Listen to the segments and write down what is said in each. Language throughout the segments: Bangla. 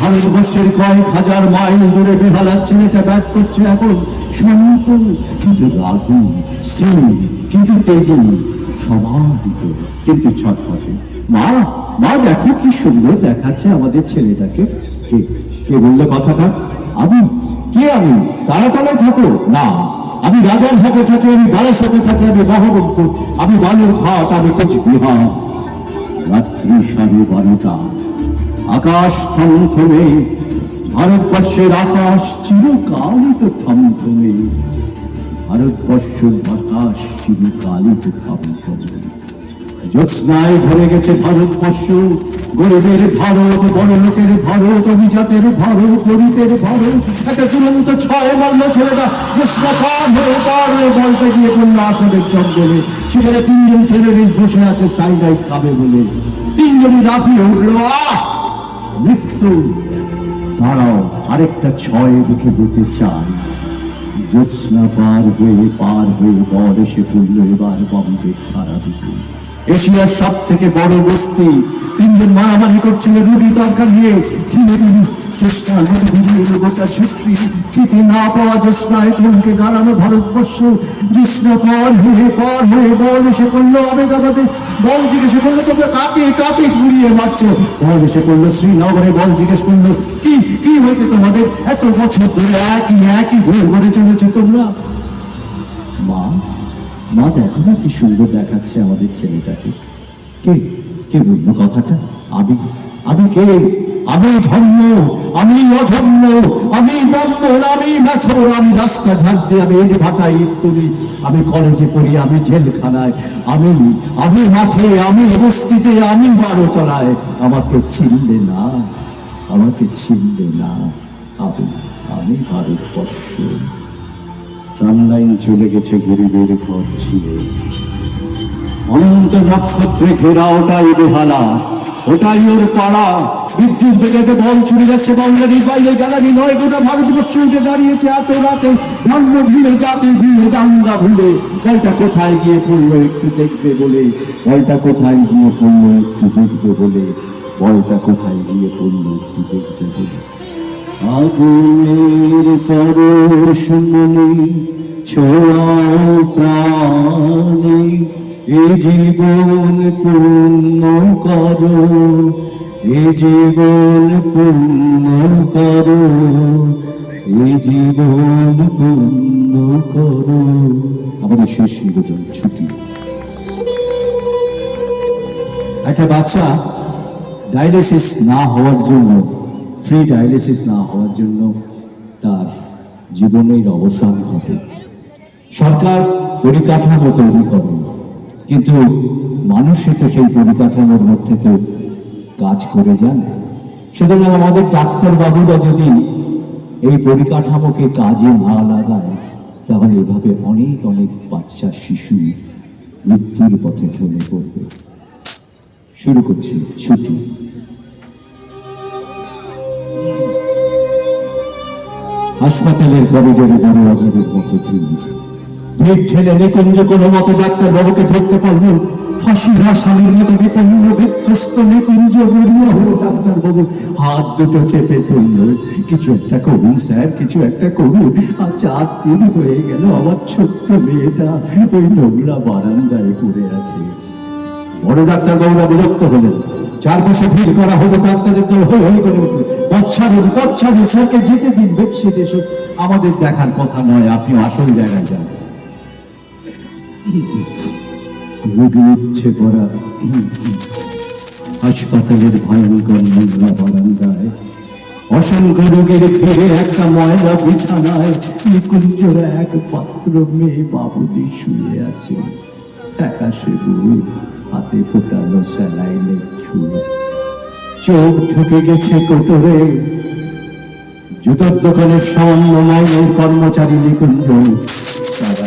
ভারতবর্ষের কয়েক হাজার মাইল দূরে বেহালার ছেলেটা করছে এখন। কিন্তু স্থির কিন্তু সমাহিত কিন্তু মা মা, দেখো কি সুন্দর দেখাচ্ছে আমাদের ছেলেটাকে। কে কে বলল কথাটা? আমি কে আমি তাড়াতাড়ি থাকো। না, আমি রাজার হাতে থাকি, আমি বাড়ার সাথে থাকি, আমি মহাবন্তু আমি বালুর ঘাট আমি কোচবিহার। রাত্রি সাড়ে বারোটা। আকাশ থমথমে, ভারতবর্ষের আকাশ চিরকালই তো থমথমে। ভারতবর্ষের বাতাস চিরকালই তো থমথমে। জ্যোৎস্নায় ভরে গেছে ভারতবর্ষ। গরিবের ভারত বড় লোকের ভারত, অভিজাতের ভারত, গরিবের ভারত। একটা চূড়ান্ত ছয় মাল্য ছেলেটা পার হয়ে পার বলতে গিয়ে পড়ল আসনের জঙ্গলে সেখানে তিনজন টেরোরিস্ট বসে আছে সাইডাইট খাবে বলে। তিনজনই লাফিয়ে উঠল মৃত্যু। আরেকটা ছয় দিকে যেতে চাই। জ্যোৎস্না পার হয়ে পার হয়ে বর এসে পড়ল এবার বম্বে খারা দিকে এশিয়ার সব থেকে বড় বস্তি। তিনজন মারামারি করছিল রুটি তরকার নিয়ে। ধীরে না বল জিজ্ঞেস করল ঘুরিয়ে শ্রীনগরে, বল জিজ্ঞেস করল, কি কি হয়েছে তোমাদের? এত বছর ধরে একই একই ঘুরে ঘুরে চলেছো তোমরা? মা মা দেখো না কি সুন্দর দেখাচ্ছে আমাদের ছেলেটাকে? কে? কে বলল কথাটা? আমি আমি কে? আমি ধর্ম আমি অধর্ম আমি ব্রাহ্মণ, আমি নাছর আমি রাস্তা দিয়ে আমি এনে ভাটাই ইত্তুরি আমি কলেজে পড়ি, আমি জেলখানায়, আমি আমি মাঠে, আমি বস্তিতে, আমি বারোতলায়। আমাকে চিনলে না, আমাকে চিনলে না। আমি আমি ভারতবর্ষ। ট্রামলাইন চলে গেছে গরিবের ঘর ছিল অনন্ত নক্ষত্রে ঘেরা ওটাই বেহালা, ওটাই ওর পাড়া। বিদ্যুৎ বেগেতে বল ছুড়ে যাচ্ছে বাউন্ডারির বাইরে গ্যালারি নয় গোটা ভারতবর্ষ উঠে দাঁড়িয়েছে এত রাতে। ধর্ম ভিড়ে জাতি ভিড়ে দাঙ্গা ভুলে বলটা কোথায় গিয়ে পড়ল একটু দেখবে বলে। বলটা কোথায় গিয়ে পড়ল একটু দেখবে বলে বলটা কোথায় গিয়ে পড়ল একটু দেখবে বলে। আগুনের পরশ মনে ছোড়াও প্রাণে, এ জীবন পূর্ণ করো, এ জীবন পূর্ণ করো, এ জীবন পূর্ণ করো। আমাদের শেষ নিবেদন ছুটি একটা বাচ্চা ডায়ালিসিস না হওয়ার জন্য ফ্রি ডায়ালিসিস না হওয়ার জন্য তার জীবনের অবসান ঘটে। সরকার পরিকাঠামো তৈরি করে কিন্তু মানুষই তো সেই পরিকাঠামোর মধ্যে তো কাজ করে যান। সুতরাং আমাদের ডাক্তারবাবুরা যদি এই পরিকাঠামোকে কাজে না লাগায়, তাহলে এভাবে অনেক অনেক বাচ্চা, শিশু মৃত্যুর পথে চলে পড়বে। শুরু করছি, ছুটি। হাসপাতালের করিডোরে বড় অজাবের মতো ভিড় ভিড় ঠেলে নিকুঞ্জ কোনো মতো ডাক্তার বাবুকে ধরতে পারল। আসামির মতো বিধ্বস্ত নিকুঞ্জ ডাক্তার বাবু। হাত দুটো চেপে ধরলো। কিছু একটা করুন স্যার, কিছু একটা করুন। আর চার দিন হয়ে গেল আমার ছোট্ট মেয়েটা। ওই নোংরা বারান্দায় পড়ে আছে। বড় ডাক্তার বাবুরা বিরক্ত হলেন। চারপাশে ভিড় করা হলো, ডাক্তারের দল হয়ে হয়ে করে বাচ্চাদের স্যারকে যেতে দিন বেডশিট এসো আমাদের দেখার কথা নয়, আপনি আসল জায়গায় যান। রোগী হাসপাতালের ভয়ঙ্কর বারান্দায় অসংখ্য রোগের একটা ময়লা বিছানায় নিকুঞ্জর এক পাত্র মেয়ে বাবুদি শুয়ে আছে। ফ্যাকাশে হাতে ফোটালো স্যালাইনের ছুঁ চোখ ঢুকে গেছে কোটরে। জুতোর দোকানের সামান্য মাইনের কর্মচারী নিকুঞ্জ। তারা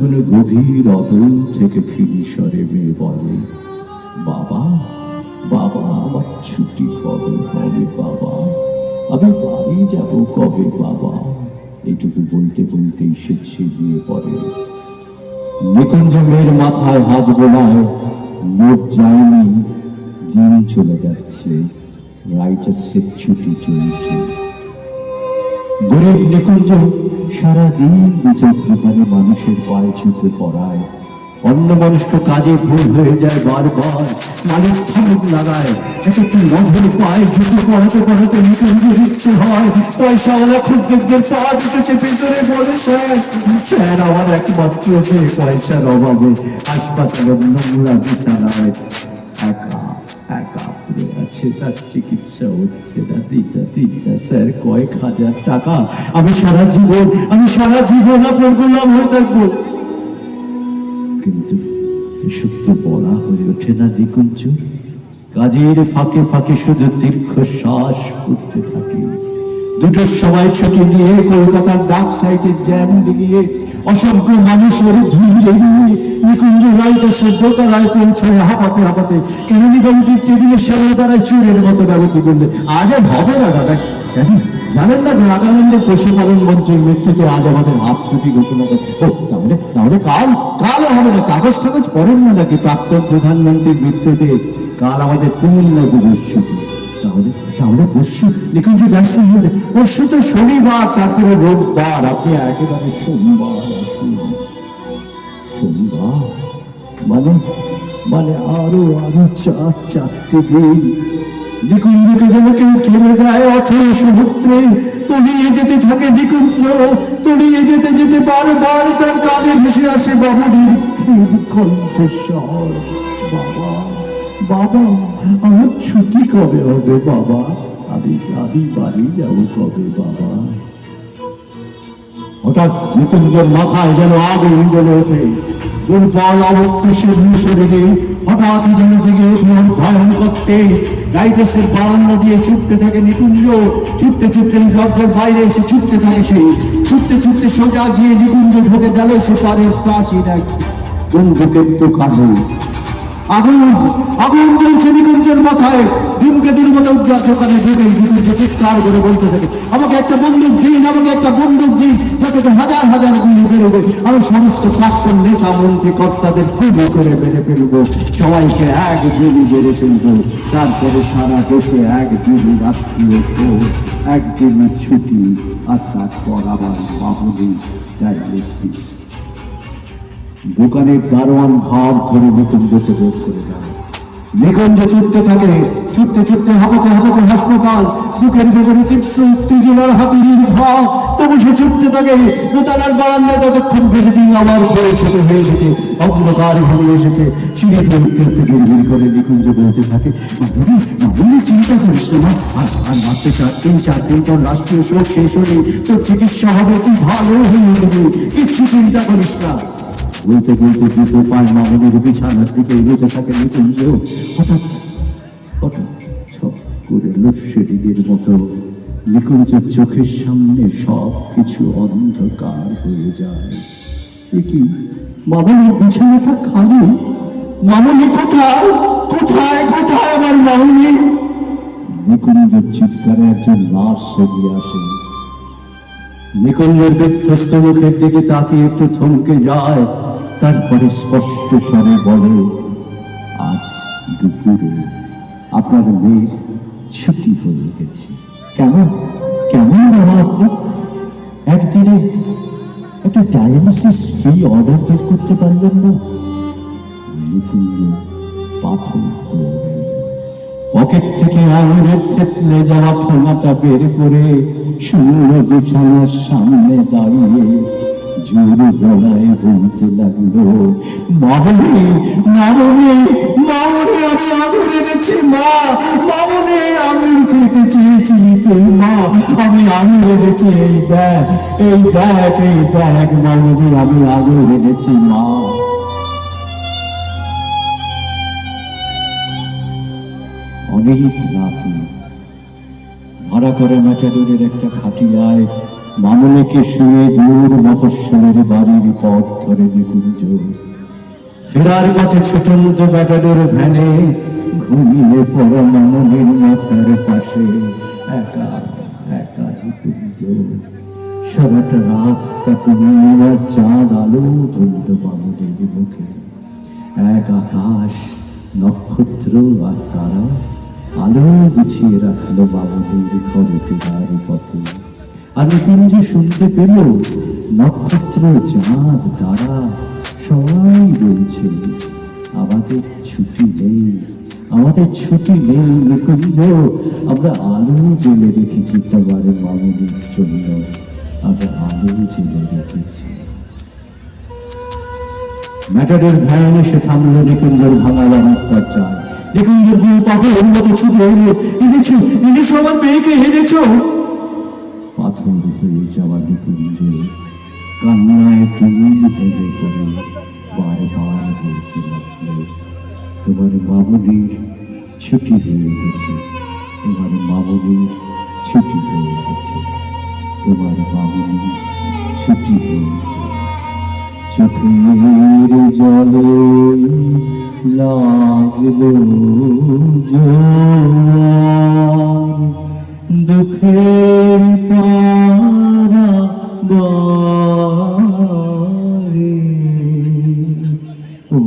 কোনো গভীর অদল থেকে মেয়ে বলে, বাবা বাবা আমার ছুটি কবে বাবা? আমি বাড়ি যাব কবে, বাবা? বলতে বলতেই সে পড়ে। নিকুঞ্জ মেয়ের মাথায় হাত বোলায় লোক যায়নি, দিন চলে যাচ্ছে, রাইটার্সের ছুটি চলছে। গরিব নিকুঞ্জ সারাদিন দু চোখ দোকানে মানুষের পায়ে ছুটে পড়ায়। অন্য মানুষকে কাজে ভুল হয়ে যায় বারবার। মালিক থামুক লাগায় এক একটি মধুর পায়ে জুতো পড়াতে পড়াতে নিকুঞ্জের ইচ্ছে হয়। পয়সাওয়ালা খুদ্দের পা দিতেছে ভিতরে বলে, স্যার আমার একমাত্র মেয়ে পয়সার অভাবে হাসপাতালের নোংরা বিছানায় আছে তার চিকিৎসা হচ্ছে। না দিদা দিদা স্যার, কয়েক হাজার টাকা। আমি সারা জীবন, আমি সারা জীবন আপনার গোলাম হয়ে থাকব। কিন্তু এসব তো বলা হয়ে ওঠে না নিকুঞ্জ। কাজের ফাঁকে ফাঁকে শুধু দীর্ঘ শ্বাস ফুটতে থাকে। দুটোর সময় ছুটি নিয়ে কলকাতার ডাক সাইটে জ্যাম দিয়ে অসংখ্য মানুষের নিকুঞ্জ রাইটাসের দোতলায় পৌঁছায় হাঁপাতে হাঁপাতে কেন নিগমটির টেবিলের সামনে দাঁড়ায় চুরের মতো ব্যবতি করলে আজ আর হবে না, দাদা। জানেন না নাগাল্যান্ডের পশুপালন মন্ত্রীর মৃত্যুতে আজ আমাদের হাফ ছুটি ঘোষণা করে। তাহলে তাহলে কাল কাল হবে না, কাগজ টাগজ পড়েন না নাকি প্রাক্তন প্রধানমন্ত্রীর মৃত্যুতে কাল আমাদের পূর্ণ দিবস ছুটি। তাহলে তাহলে পরশু নিকুঞ্জ ব্যস্ত হয়ে পরশু তো শনিবার, তারপরে রোববার। আপনি একেবারে সোমবার সোমবার মানে মানে আরও আরও চার, চারটে দিন। নিকুঞ্জকে যেন কেউ কেড়ে দেয় অথই সমুদ্রে তলিয়ে যেতে থাকে নিকুঞ্জ, তলিয়ে যেতে যেতে বারবার তার কানে ভেসে আসে বাবুনির ক্ষীণ কণ্ঠস্বর। বাবা বাবা, আমার ছুটি কবে হবে বাবা? আমি আমি বাড়ি যাব কবে বাবা? হঠাৎ নিকুঞ্জের মাথায় যেন আগুন জ্বলে ওঠে। দুর্বল অবত্যশীল শরীরে হঠাৎ যেন জেগে উঠল ভয়ঙ্কর তেজ। রাইটাসের বারান্দা দিয়ে ছুটতে থাকে নিকুঞ্জ। ছুটতে ছুটতে দরজার বাইরে এসে ছুটতে থাকে সে। ছুটতে ছুটতে সোজা গিয়ে নিকুঞ্জ ঢোকে গেল সে পারের প্রাচীর এক বন্দুকের দোকানে আগুন আগুন জ্বলছে নিকুঞ্জের মাথায় ধূমকেতুর মতো উজ্জ্বল দোকানে ঢুকে নিকুঞ্জ চিৎকার করে বলতে থাকে। আমাকে একটা বন্দুক দিন, আমাকে একটা বন্দুক দিন, যাতে হাজার হাজার গুলি বেরোবে। আমি সমস্ত প্রাক্তন নেতা, মন্ত্রী, কর্তাদের খুবই করে মেরে ফেলব। সবাইকে এক গুলি বেড়ে ফেলব। তারপরে সারা দেশে এক গুলি রাত্রিও একদিনের ছুটি, আর তারপর আবার বাবুলি ডায়ালিসিস। দোকানের দারোয়ান ভাব ধরে নিকুঞ্জকে বের করে দেয়। নিকুঞ্জ ছুটতে থাকে ছুটতে ছুটতে হাঁপাতে হাঁপাতে হাসপাতাল, বুকের ভেতরে তীব্র উত্তেজনার হাতুড়ির ভাব তবু সে ছুটতে থাকে, দোতলার বারান্দায় ততক্ষণ ফেসে দিন আবার পরে ছোট হয়ে এসেছে, অন্ধকার হয়ে এসেছে। সিঁড়িতে উঠতে উঠতে গিরগির করে নিকুঞ্জ বলতে থাকে মামুনি চিন্তা করিস না আর আর মাত্র চার দিন চার দিন তোর রাষ্ট্রীয় শোক শেষ হলে তোর চিকিৎসা হবে, তুই ভালো হয়ে উঠবি, কিচ্ছু চিন্তা করিস না। চোখের সামনে সব কিছু অন্ধকার হয়ে যায়। এ কি? মামনের বিছানাটা খালি মামনি কোথায়? কোথায় কোথায় আমার মামনি? চিৎকারে একজন লাশ সেগিয়ে আসে। নিকুঞ্জের বিধ্বস্ত মুখের দিকে তাকিয়ে একটু থমকে যায়। তারপরে স্পষ্ট স্বরে বলে, আজ দুপুরে আপনার মেয়ের ছুটি হয়ে গেছে। কেমন? কেমন বাবা আপনি একদিনে একটা ডায়ালিসিস ফ্রি অর্ডার বের করতে পারলেন না? নিকুঞ্জ পাথর পকেট থেকে আঙুরের থেতলে ঠোঙাটা বের করে শূন্য বিছানার সামনে দাঁড়িয়ে জোর গলায় বলতে লাগল মামনে মামনে মামনে আমি আদর এনেছি মা মামনে আঙুর খেতে চেয়েছিলি তুই মা আমি আঙুর এনেছি এই দেখ এই দেখ এই দেখ মামনে আমি আঙুর এনেছি মা অনেক রাতে ভাড়া করে ম্যাটাডোরের একটা খাটিয়ায় মামুনিকে শুয়ে দূর মফস্বলের বাড়ির পথ ধরে নিকুঞ্জ ফেরার পথে ছুটন্ত ম্যাটাডোর ভ্যানে ঘুমিয়ে পড়া মামুনির মাথার পাশে একা একা নিকুঞ্জ সারাটা রাস্তা তুমি চাঁদ আলো ধরল মামুনির মুখে। এক আকাশ, নক্ষত্র আর তারা আলো গুছিয়ে রাখল বাবুদের ঘরে ফেরার পথে। আর নিকুঞ্জ শুনতে পেল নক্ষত্র চাঁদ তারা সবাই বলছে, আমাদের ছুটি নেই, আমাদের ছুটি নেই নিকুঞ্জ আমরা আলো জেলে রেখেছি তোমার মামুনির জন্য, আমরা আলো জেলে রেখেছি। ম্যাটাডোর ভ্যান এসে থামলো, নিকুঞ্জর ভাঙা বাড়ির দরজায় নিকুঞ্জর দুই পাথরের মতো ছুটে এলো এনেছো এনেছো আমার মেয়েকে, এনেছো। পাথর হয়ে যাওয়া নিকুঞ্জ কান্নায় তিন ভেঙে পড়ে বারবার বলতে লাগল তোমার মামুনির ছুটি হয়ে গেছে তোমার মামুনির ছুটি হয়ে গেছে তোমার মামুনির ছুটি হয়ে গেছে চোখের জলে লাগল জোয়ার দুঃখের পারা গারে ও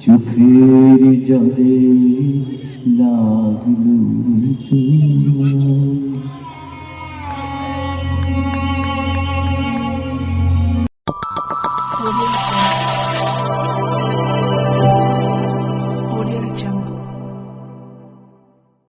চোখের জলে লাগল জোয়ার